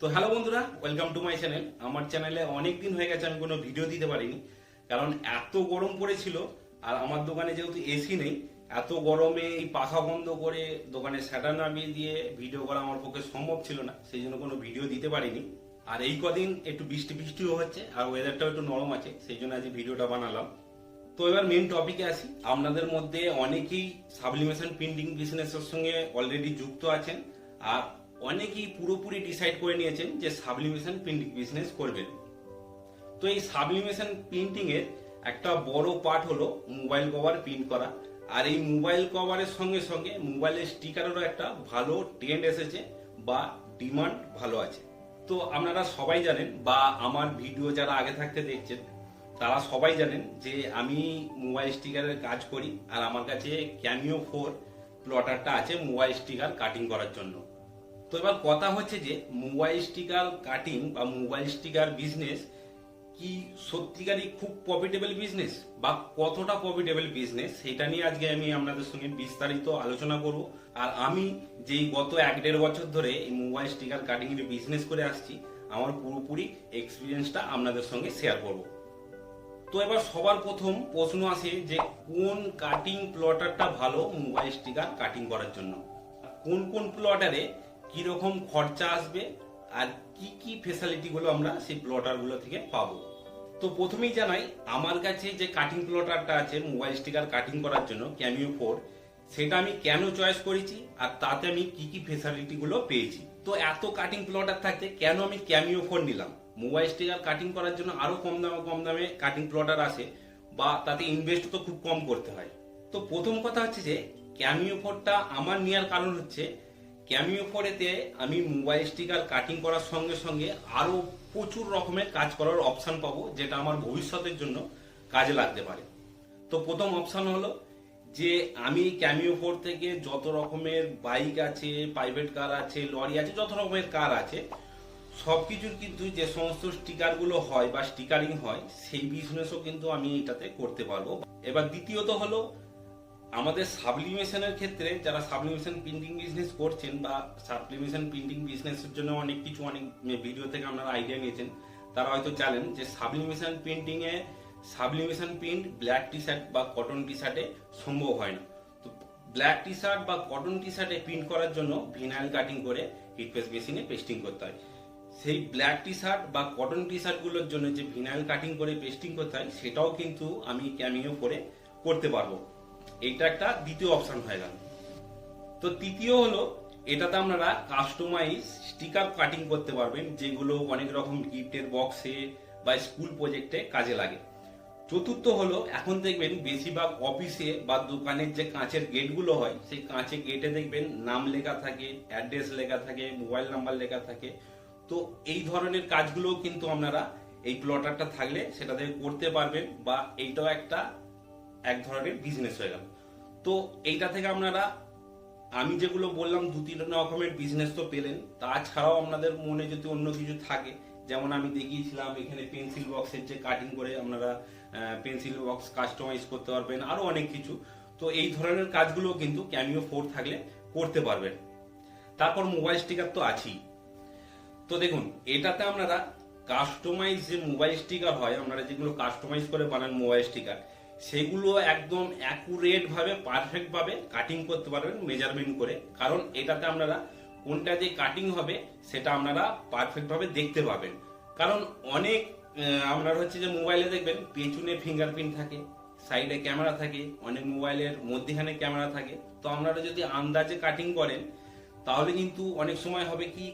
তো হ্যালো বন্ধুরা welcome to my channel আমার চ্যানেলে অনেক দিন হয়ে গেছে, আমি কোনো ভিডিও দিতে পারিনি। কারণ এত গরম পড়েছিল, আর আমার দোকানে যেহেতু এসি নেই, এত গরমে এই পাখা বন্ধ করে দোকানে স্যাটার নামিয়ে দিয়ে ভিডিও করা আমার পক্ষে সম্ভব ছিল না, সেই জন্য কোনো ভিডিও দিতে পারিনি। আর এই কদিন একটু বৃষ্টি বৃষ্টিও হচ্ছে, আর ওয়েদারটাও একটু নরম আছে, সেই জন্য আজ ভিডিওটা বানালাম। তো এবার মেন টপিকে আসি। আপনাদের মধ্যে অনেকেই সাবলিমেশন প্রিন্টিং বিজনেসের সঙ্গে অলরেডি যুক্ত আছেন, আর অনেকেই পুরোপুরি ডিসাইড করে নিয়েছেন যে সাবলিমেশন প্রিন্টিং বিজনেস করবেন তো এই সাবলিমেশন প্রিন্টিং এর একটা বড় পার্ট হলো মোবাইল কভার প্রিন্ট করা। আর এই মোবাইল কভারের সঙ্গে সঙ্গে মোবাইলের স্টিকারেরও একটা ভালো ট্রেন্ড এসেছে বা ডিমান্ড ভালো আছে। তো আপনারা সবাই জানেন বা আমার ভিডিও যারা আগে থাকতে দেখছেন, তারা সবাই জানেন যে আমি মোবাইল স্টিকারের কাজ করি। আর আমার কাছে ক্যামিও ফোর প্লটারটা আছে মোবাইল স্টিকার কাটিং করার জন্য। তো এবার কথা হচ্ছে যে মোবাইল স্টিকার কাটিং বা মোবাইল স্টিকার বিজনেস কি সত্যিকারই খুব প্রফিটেবল বিজনেস বা কতটা প্রফিটেবল বিজনেস সেটা নিয়ে আজকে আমি আপনাদের সঙ্গে বিস্তারিত আলোচনা করব। আর আমি যেই গত এক দেড় বছর ধরে এই মোবাইল স্টিকার কাটিং এর বিজনেস করে আসছি, আমার পুরোপুরি এক্সপিরিয়েন্সটা আপনাদের সঙ্গে শেয়ার করব। তো এবার সবার প্রথম প্রশ্ন আসে যে কোন কাটিং প্লটারটা ভালো মোবাইল স্টিকার কাটিং করার জন্য? কোন কোন প্লটারে কীরকম খরচা আসবে আর কি কি ফেসিলিটি গুলো আমরা সেই প্লটারগুলো থেকে পাবো। তো প্রথমেই জানাই, আমার কাছে যে কাটিং প্লটারটা আছে মোবাইল স্টিকার কাটিং করার জন্য ক্যামিও ফোর সেটা আমি কেন চয়েস করেছি আর তাতে আমি কি কি ফেসিলিটি গুলো পেয়েছি? তো এত কাটিং প্লটার থাকতে কেন আমি ক্যামিও ফোর নিলাম? মোবাইল স্টিকার কাটিং করার জন্য আরও কম দামে কম দামে কাটিং প্লটার আসে বা তাতে ইনভেস্ট তো খুব কম করতে হয়। তো প্রথম কথা হচ্ছে যে ক্যামিও ফোরটা আমার নেওয়ার কারণ হচ্ছে ক্যামিও ফোরেতে আমি মোবাইল স্টিকার কাটিং করার সঙ্গে সঙ্গে আরও প্রচুর রকমের কাজ করার অপশান পাবো, যেটা আমার ভবিষ্যতের জন্য কাজে লাগতে পারে। তো প্রথম অপশান হলো যে আমি ক্যামিও ফোর থেকে যত রকমের বাইক আছে প্রাইভেট কার আছে লরি আছে, যত রকমের কার আছে সব কিছুর কিন্তু যে সমস্ত স্টিকারগুলো হয় বা স্টিকারিং হয়, সেই বিজনেসও কিন্তু আমি এটাতে করতে পারব। এবার দ্বিতীয়ত হলো আমাদের সাবলিমেশনের ক্ষেত্রে যারা সাবলিমেশন প্রিন্টিং বিজনেস করছেন বা সাবলিমেশন প্রিন্টিং বিজনেসের জন্য অনেক কিছু, অনেক ভিডিও থেকে আপনারা আইডিয়া নিয়েছেন, তারা হয়তো জানেন যে sublimation প্রিন্টিংয়ে sublimation print black T shirt বা কটন টি শার্টে সম্ভব হয় না। তো ব্ল্যাক টি শার্ট বা কটন টি শার্টে প্রিন্ট করার জন্য ভিনাইল কাটিং করে হিট প্রেস মেশিনে পেস্টিং করতে হয়। সেই ব্ল্যাক টি শার্ট বা কটন টি শার্টগুলোর জন্য যে ভিনাইল কাটিং করে পেস্টিং করতে হয়, সেটাও কিন্তু আমি ক্যামিও করে করতে পারব। এটা একটা দ্বিতীয় অপশন হয়ে গেল। তো তৃতীয় হলো, এটাতে আপনারা কাস্টমাইজ স্টিকার কাটিং করতে পারবেন, যেগুলো অনেক রকম গিফটের বক্সে বা স্কুল প্রজেক্টে কাজে লাগে। চতুর্থ হলো, এখন দেখবেন বেশিরভাগ অফিসে বা দোকানের যে কাঁচের গেটগুলো হয়, সেই কাঁচের গেটে দেখবেন নাম লেখা থাকে অ্যাড্রেস লেখা থাকে মোবাইল নাম্বার লেখা থাকে। তো এই ধরনের কাজগুলো কিন্তু আপনারা এই প্লটারটা থাকলে সেটা থেকে করতে পারবেন বা এইটাও একটা এক ধরনের বিজনেস হয়ে গেল। তো এইটা থেকে আপনারা, আমি যেগুলো বললাম, দু তিন রকমের বিজনেস তো পেলেন। তাছাড়াও আপনাদের মনে যদি অন্য কিছু থাকে, যেমন আমি দেখিয়েছিলাম, এখানে পেন্সিল বক্সের যে কাটিং করে আপনারা পেন্সিল বক্স কাস্টমাইজ করতে পারবেন, আরও অনেক কিছু। তো এই ধরনের কাজগুলো কিন্তু ক্যামিও ফোর থাকলে করতে পারবেন। তারপর মোবাইল স্টিকার তো আছেই। তো দেখুন, এটাতে আপনারা কাস্টমাইজ যে মোবাইল স্টিকার হয়, আপনারা যেগুলো কাস্টমাইজ করে বানান মোবাইল স্টিকার সেগুলো একদম অ্যাকুরেট ভাবে পারফেক্ট ভাবে কাটিং করতে পারবেন মেজারমেন্ট করে। কারণ এটাতে আপনারা কোনটা যে কাটিং হবে, সেটা আপনারা পারফেক্ট ভাবে দেখতে পাবেন। কারণ অনেক আপনার হচ্ছে যে মোবাইলে দেখবেন, পেছনে ফিঙ্গারপ্রিন্ট থাকে সাইডে ক্যামেরা থাকে, অনেক মোবাইলের মধ্যেখানে ক্যামেরা থাকে। তো আপনারা যদি আন্দাজে কাটিং করেন, তাহলে কিন্তু অনেক সময় হবে কি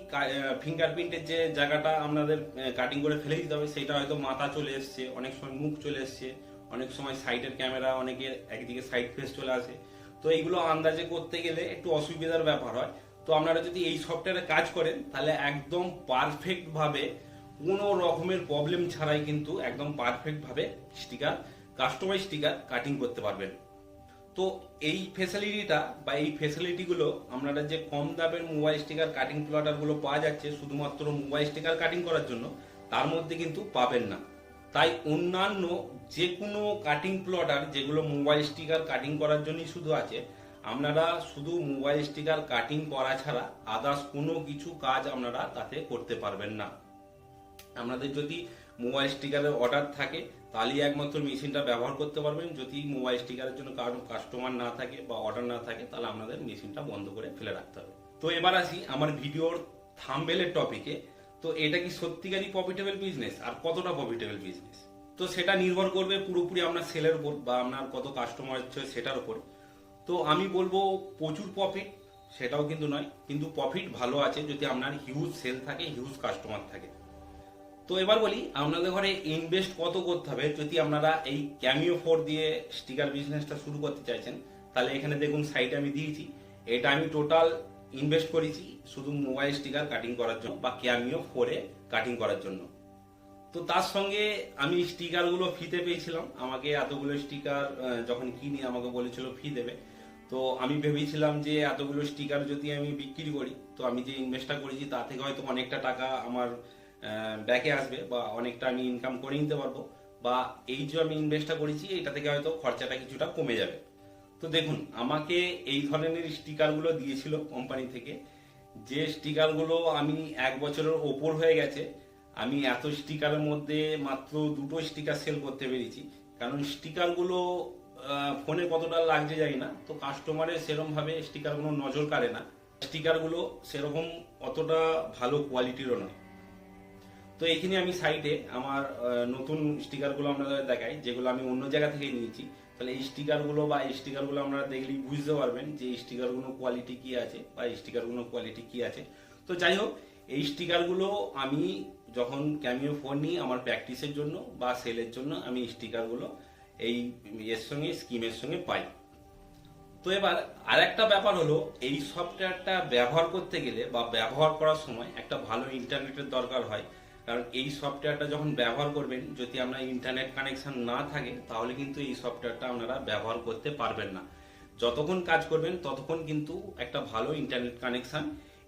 ফিঙ্গারপ্রিন্টের যে জায়গাটা আপনাদের কাটিং করে ফেলে দিতে হবে, সেটা হয়তো মাথা চলে এসছে, অনেক সময় মুখ চলে এসছে। অনেক সময় সাইডের ক্যামেরা অনেকের একদিকে সাইড ফেস চলে আসে। তো এইগুলো আন্দাজে করতে গেলে একটু অসুবিধার ব্যাপার হয়। তো আপনারা যদি এই সফটওয়্যারে কাজ করেন, তাহলে একদম পারফেক্ট ভাবে কোনো রকমের প্রবলেম ছাড়াই কিন্তু একদম পারফেক্ট ভাবে স্টিকার কাস্টমাইজ স্টিকার কাটিং করতে পারবেন। তো এই ফেসিলিটিটা বা এই ফেসিলিটিগুলো আপনারা যে কম দামের মোবাইল স্টিকার কাটিং প্লটারগুলো পাওয়া যাচ্ছে, শুধুমাত্র মোবাইল স্টিকার কাটিং করার জন্য, তার মধ্যে কিন্তু পাবেন না। তাই অন্যান্য যে কোনো কাটিং প্লটার যেগুলো মোবাইল স্টিকার কাটিং করার জন্যই শুধু আছে, আপনারা শুধু মোবাইল স্টিকার কাটিং করা ছাড়া আদার্স কোনো কিছু কাজ আপনারা তাতে করতে পারবেন না। আপনাদের যদি মোবাইল স্টিকারের অর্ডার থাকে, তাহলেই একমাত্র মেশিনটা ব্যবহার করতে পারবেন। যদি মোবাইল স্টিকারের জন্য কারও কাস্টমার না থাকে বা অর্ডার না থাকে, তাহলে আপনাদের মেশিনটা বন্ধ করে ফেলে রাখতে হবে। তো এবার আসি আমার ভিডিওর থামবেলের টপিকে তো এটা কি সত্যিকারই প্রফিটেবল বিজনেস আর কতটা প্রফিটেবল বিজনেস তো সেটা নির্ভর করবে পুরোপুরি আপনার সেলের উপর বা আপনার কত কাস্টমার হচ্ছে সেটার উপর। তো আমি বলব প্রচুর প্রফিট সেটাও কিন্তু নয়, কিন্তু প্রফিট ভালো আছে যদি আপনার হিউজ সেল থাকে হিউজ কাস্টমার থাকে। তো এবার বলি, আপনাদের ঘরে ইনভেস্ট কত করতে হবে? যদি আপনারা এই ক্যামিও ফোর দিয়ে স্টিকার বিজনেসটা শুরু করতে চাইছেন, তাহলে এখানে দেখুন সাইটে আমি দিয়েছি। এটা আমি টোটাল ইনভেস্ট করেছি শুধু মোবাইল স্টিকার কাটিং করার জন্য বা ক্যামিও ফোরে কাটিং করার জন্য। তো তার সঙ্গে আমি স্টিকারগুলো ফ্রিতে পেয়েছিলাম। আমাকে এতগুলো স্টিকার যখন কিনি আমাকে বলেছিল ফি দেবে। তো আমি ভেবেছিলাম যে এতগুলো স্টিকার যদি আমি বিক্রি করি, তো আমি যে ইনভেস্টটা করেছি তা থেকে হয়তো অনেকটা টাকা আমার ব্যাকে আসবে বা অনেকটা আমি ইনকাম করে নিতে পারব। বা এই যে আমি ইনভেস্টটা করেছি, এটা থেকে হয়তো খরচাটা কিছুটা কমে যাবে। তো দেখুন, আমাকে এই ধরনের স্টিকারগুলো দিয়েছিল কোম্পানি থেকে। যে স্টিকারগুলো আমি এক বছরের ওপর হয়ে গেছে, আমি এত স্টিকারের মধ্যে মাত্র দুটো স্টিকার সেল করতে পেরেছি। কারণ স্টিকারগুলো ফোনে কতটা লাগছে জানি না, তো কাস্টমারের সেরকম ভাবে স্টিকারগুলো নজর কাড়ে না। স্টিকারগুলো সেরকম অতটা ভালো কোয়ালিটিরও নয়। তো এখানে আমি সাইটে আমার নতুন স্টিকারগুলো আপনাদের দেখাই, যেগুলো আমি অন্য জায়গা থেকে নিয়েছি। তাহলে স্টিকারগুলো বা এই স্টিকারগুলো আপনারা দেখলেই বুঝতে পারবেন যে স্টিকারগুলো কোয়ালিটি কি আছে বা স্টিকারগুলো কোয়ালিটি কি আছে। তো যাই হোক, এই স্টিকারগুলো আমি যখন ক্যামিও ফোন নিই আমার প্র্যাকটিসের জন্য বা সেলের জন্য আমি স্টিকারগুলো এই এর সঙ্গে স্কিমের সঙ্গে পাই। তো এবার আরেকটা ব্যাপার হলো, এই সফটওয়্যারটা ব্যবহার করতে গেলে বা ব্যবহার করার সময় একটা ভালো ইন্টারনেটের দরকার হয়। কারণ এই সফটওয়্যারটা যখন ব্যবহার করবেন, যদি আপনার ইন্টারনেট কানেকশন না থাকে, তাহলে কিন্তু এই সফটওয়্যারটা আপনারা ব্যবহার করতে পারবেন না। যতক্ষণ কাজ করবেন, ততক্ষণ কিন্তু একটা ভালো ইন্টারনেট কানেকশন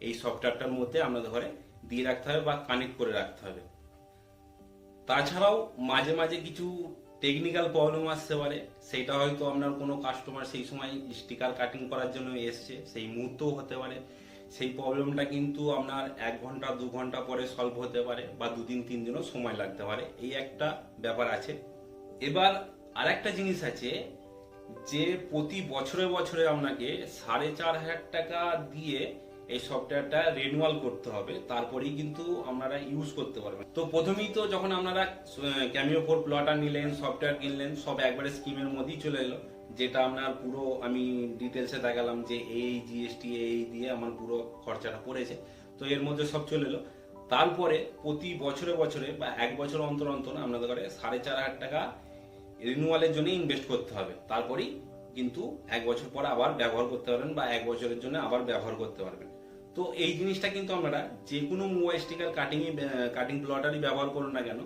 এই সফটওয়্যারটার মধ্যে আপনাদের ঘরে দিয়ে রাখতে হবে বা কানেক্ট করে রাখতে হবে। তাছাড়াও মাঝে মাঝে কিছু টেকনিক্যাল প্রবলেম আসতে পারে, সেটা হয়তো আপনার কোনো কাস্টমার সেই সময় স্টিকার কাটিং করার জন্য এসছে, সেই মুহূর্তেও হতে পারে। সেই প্রবলেমটা কিন্তু আপনার এক ঘণ্টা, দু ঘণ্টা পরে সলভ হতে পারে বা দুদিন, তিন দিনও সময় লাগতে পারে। এই একটা ব্যাপার আছে। এবার আর একটা জিনিস আছে যে প্রতি বছরে বছরে আপনাকে সাড়ে চার হাজার টাকা দিয়ে এই সফটওয়্যারটা রিনুয়াল করতে হবে, তারপরেই কিন্তু আপনারা ইউজ করতে পারবেন। তো প্রথমেই তো যখন আপনারা ক্যামিও ফোর প্লটার নিলেন সফটওয়্যার কিনলেন, সব একবারে স্কিমের মধ্যেই চলে এলো। যেটা আপনার পুরো, আমি ডিটেলসে দেখালাম যে এই জিএসটি এই দিয়ে আমার পুরো খরচাটা পড়েছে। তো এর মধ্যে সব চলে এলো। তারপরে প্রতি বছরে বছরে বা এক বছর অন্তর অন্তর আপনাদের ঘরে সাড়ে চার হাজার টাকা রিনুয়ালের জন্য ইনভেস্ট করতে হবে। তারপরেই কিন্তু এক বছর পরে আবার ব্যবহার করতে পারবেন বা এক বছরের জন্য আবার ব্যবহার করতে পারবেন। তো এই জিনিসটা কিন্তু আমরা যে কোনো মোবাইল স্টিকার কাটিং কাটিং প্লটারই ব্যবহার করুন না কেন,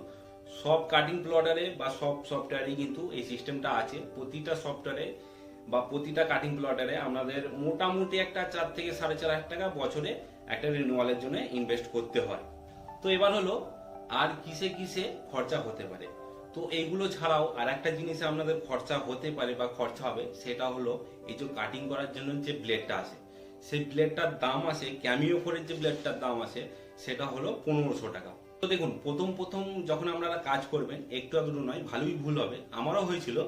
সব কাটিং প্লটারে বা সব সফটওয়্যারে কিন্তু এই সিস্টেমটা আছে। প্রতিটা সফটওয়্যারে বা প্রতিটা কাটিং প্লটারে আমাদের মোটামুটি একটা চার থেকে সাড়ে চার হাজার টাকা বছরে একটা রিনিউয়ালের জন্য ইনভেস্ট করতে হয়। তো এবার হলো, আর কিসে কিসে খরচা হতে পারে? তো এইগুলো ছাড়াও আর একটা জিনিসে আপনাদের খরচা হতে পারে বা খরচা হবে, সেটা হলো এই যে কাটিং করার জন্য যে ব্লেডটা আছে। সেই ব্লেডটার দাম আছে ক্যামিও ফোরের যে ব্লেডটার দাম আছে, সেটা হলো পনেরোশো টাকা। তো দেখুন, প্রথম প্রথম যখন আপনারা কাজ করবেন, একটু আধটু নয়, ভালোই ভুল হবে। আমারও হয়েছিল।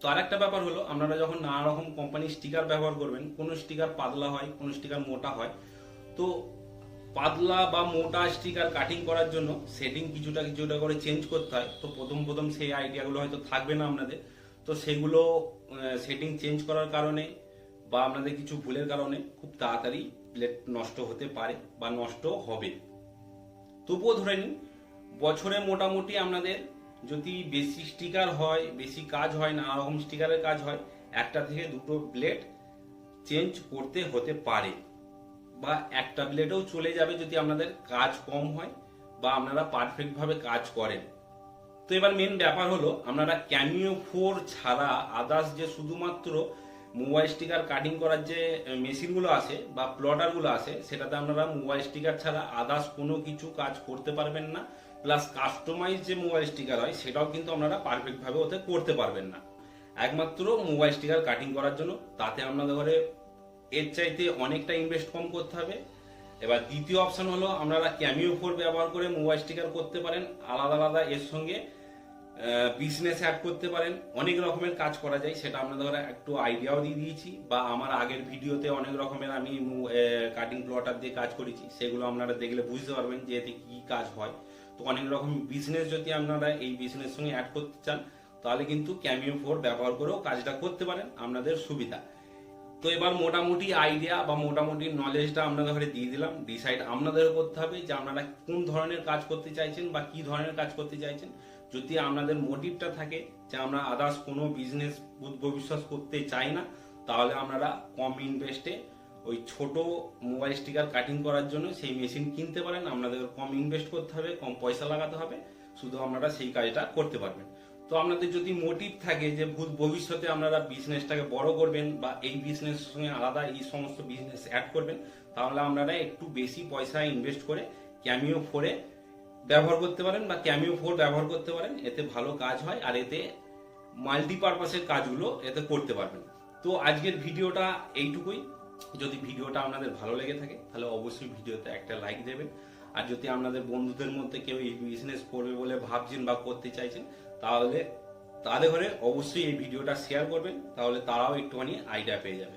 তো আরেকটা ব্যাপার হলো, আপনারা যখন নানা রকম কোম্পানির স্টিকার ব্যবহার করবেন, কোনো স্টিকার পাতলা হয়, কোনো স্টিকার মোটা হয়, তো পাতলা বা মোটা স্টিকার কাটিং করার জন্য সেটিং কিছুটা কিছুটা করে চেঞ্জ করতে হয়। তো প্রথম প্রথম সেই আইডিয়াগুলো হয়তো থাকবে না আপনাদের। তো সেগুলো সেটিং চেঞ্জ করার কারণে বা আপনাদের কিছু ভুলের কারণে খুব তাড়াতাড়ি প্লেট নষ্ট হতে পারে বা নষ্ট হবে। তবুও ধরে নিন, বছরে মোটামুটি আপনাদের যদি বেশি স্টিকার হয়, বেশি কাজ হয়, নানা রকম স্টিকারের কাজ হয়, একটা থেকে দুটো ব্লেড চেঞ্জ করতে হতে পারে বা একটা ব্লেডেও চলে যাবে যদি আপনাদের কাজ কম হয় বা আপনারা পারফেক্টভাবে কাজ করেন। তো এবার মেন ব্যাপার হলো, আপনারা ক্যামিও ফোর ছাড়া আদার্স যে শুধুমাত্র মোবাইল স্টিকার কাটিং করার যে মেশিনগুলো আছে বা প্লটারগুলো আছে, সেটাতে আপনারা মোবাইল স্টিকার ছাড়া আদার্স কোনো কিছু কাজ করতে পারবেন না। প্লাস কাস্টমাইজ যে মোবাইল স্টিকার হয়, সেটাও কিন্তু আপনারা পারফেক্টভাবে ওতে করতে পারবেন না। একমাত্র মোবাইল স্টিকার কাটিং করার জন্য, তাতে আপনাদের ঘরে এর চাইতে অনেকটা ইনভেস্ট কম করতে হবে। এবার দ্বিতীয় অপশন হলো, আপনারা ক্যামিও ফোর ব্যবহার করে মোবাইল স্টিকার করতে পারেন। আলাদা আলাদা এর সঙ্গে বিজনেস অ্যাড করতে পারেন। অনেক রকমের কাজ করা যায়, সেটা ঘরে একটু আইডিয়াও দিয়ে দিয়েছি, বা আমার আগের ভিডিওতে অনেক রকমের আমি কাটিং প্লটার দিয়ে কাজ করেছি, সেগুলো আপনারা দেখলে বুঝতে পারবেন যে এতে কি কাজ হয়। তো অনেক রকম বিজনেস যদি আপনারা এই বিজনেস সঙ্গে অ্যাড করতে চান, তাহলে কিন্তু ক্যামিও ফোর ব্যবহার করেও কাজটা করতে পারেন, আপনাদের সুবিধা। তো এবার মোটামুটি আইডিয়া বা মোটামুটি নলেজটা আপনাদের ঘরে দিয়ে দিলাম ডিসাইড আপনাদের করতে হবে যে আপনারা কোন ধরনের কাজ করতে চাইছেন বা কি ধরনের কাজ করতে চাইছেন। যদি আপনাদের মোটিভটা থাকে যে আমরা আদার্স কোনো বিজনেস ভবিষ্যৎ করতে চাই না, তাহলে আপনারা কম ইনভেস্টে ওই ছোট মোবাইল স্টিকার কাটিং করার জন্য সেই মেশিন কিনতে পারেন। আপনাদের কম ইনভেস্ট করতে হবে, কম পয়সা লাগাতে হবে, শুধু আপনারা সেই কাজটা করতে পারবেন। তো আপনাদের যদি মোটিভ থাকে যে ভূত ভবিষ্যতে আপনারা বিজনেসটাকে বড় করবেন বা এই বিজনেসের সঙ্গে আলাদা এই সমস্ত বিজনেস অ্যাড করবেন, তাহলে আপনারা একটু বেশি পয়সা ইনভেস্ট করে ক্যামিও ফোরে ব্যবহার করতে পারেন বা ক্যামিও ফোর ব্যবহার করতে পারেন, এতে ভালো কাজ হয় আর এতে মাল্টিপারপাসের কাজগুলো এতে করতে পারবেন। তো আজকের ভিডিওটা এইটুকুই। যদি ভিডিওটা আপনাদের ভালো লেগে থাকে, তাহলে অবশ্যই ভিডিওতে একটা লাইক দেবেন। আর যদি আপনাদের বন্ধুদের মধ্যে কেউ এই বিজনেস করবে বলে ভাবছেন বা করতে চাইছেন, তাহলে তাদের ঘরে অবশ্যই এই ভিডিওটা শেয়ার করবেন, তাহলে তারাও একটুখানি আইডিয়া পেয়ে যাবে।